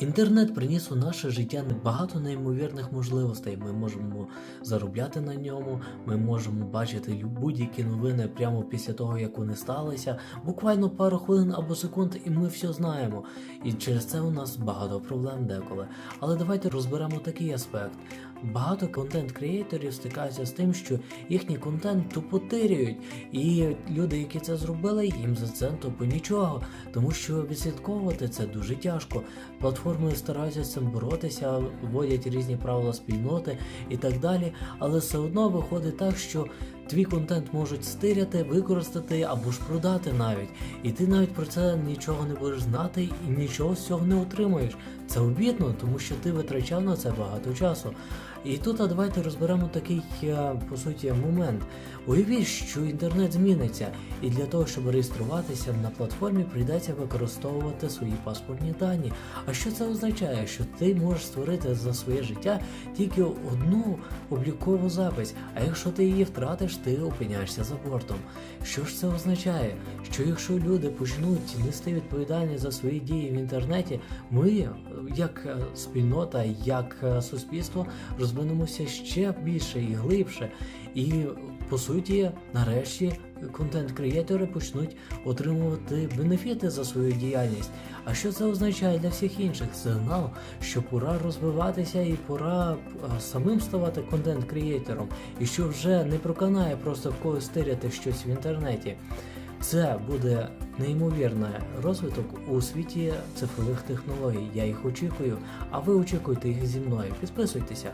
Інтернет приніс у наше життя багато неймовірних можливостей. Ми можемо заробляти на ньому, ми можемо бачити будь-які новини прямо після того, як вони сталися. Буквально пару хвилин або секунд, і ми все знаємо. І через це у нас багато проблем деколи. Але давайте розберемо такий аспект. Багато контент-креаторів стикаються з тим, що їхній контент тупо тирюють, і люди, які це зробили, їм за це тупо нічого, тому що відслідковувати це дуже тяжко. Платформи стараються з цим боротися, вводять різні правила спільноти і так далі, але все одно виходить так, що твій контент можуть стиряти, використати або ж продати навіть. І ти навіть про це нічого не будеш знати і нічого з цього не отримаєш. Це обідно, тому що ти витрачав на це багато часу. І тут а давайте розберемо такий е, по суті момент. Уявіть, що інтернет зміниться, і для того, щоб реєструватися на платформі, прийдеться використовувати свої паспортні дані. А що це означає? Що ти можеш створити за своє життя тільки одну облікову запись. А якщо ти її втратиш, ти опиняєшся за бортом. Що ж це означає? Що якщо люди почнуть нести відповідальність за свої дії в інтернеті, ми, е, як е, спільнота, як е, суспільство, розвинемося ще більше і глибше. І по суті, нарешті контент-креатори почнуть отримувати бенефіти за свою діяльність. А що це означає для всіх інших? Сигнал, що пора розвиватися і пора е, самим ставати контент-креатором, і що вже не проканає просто в когось стиряти щось в інтернеті. Це буде неймовірний розвиток у світі цифрових технологій. Я їх очікую, а ви очікуйте їх зі мною. Підписуйтеся.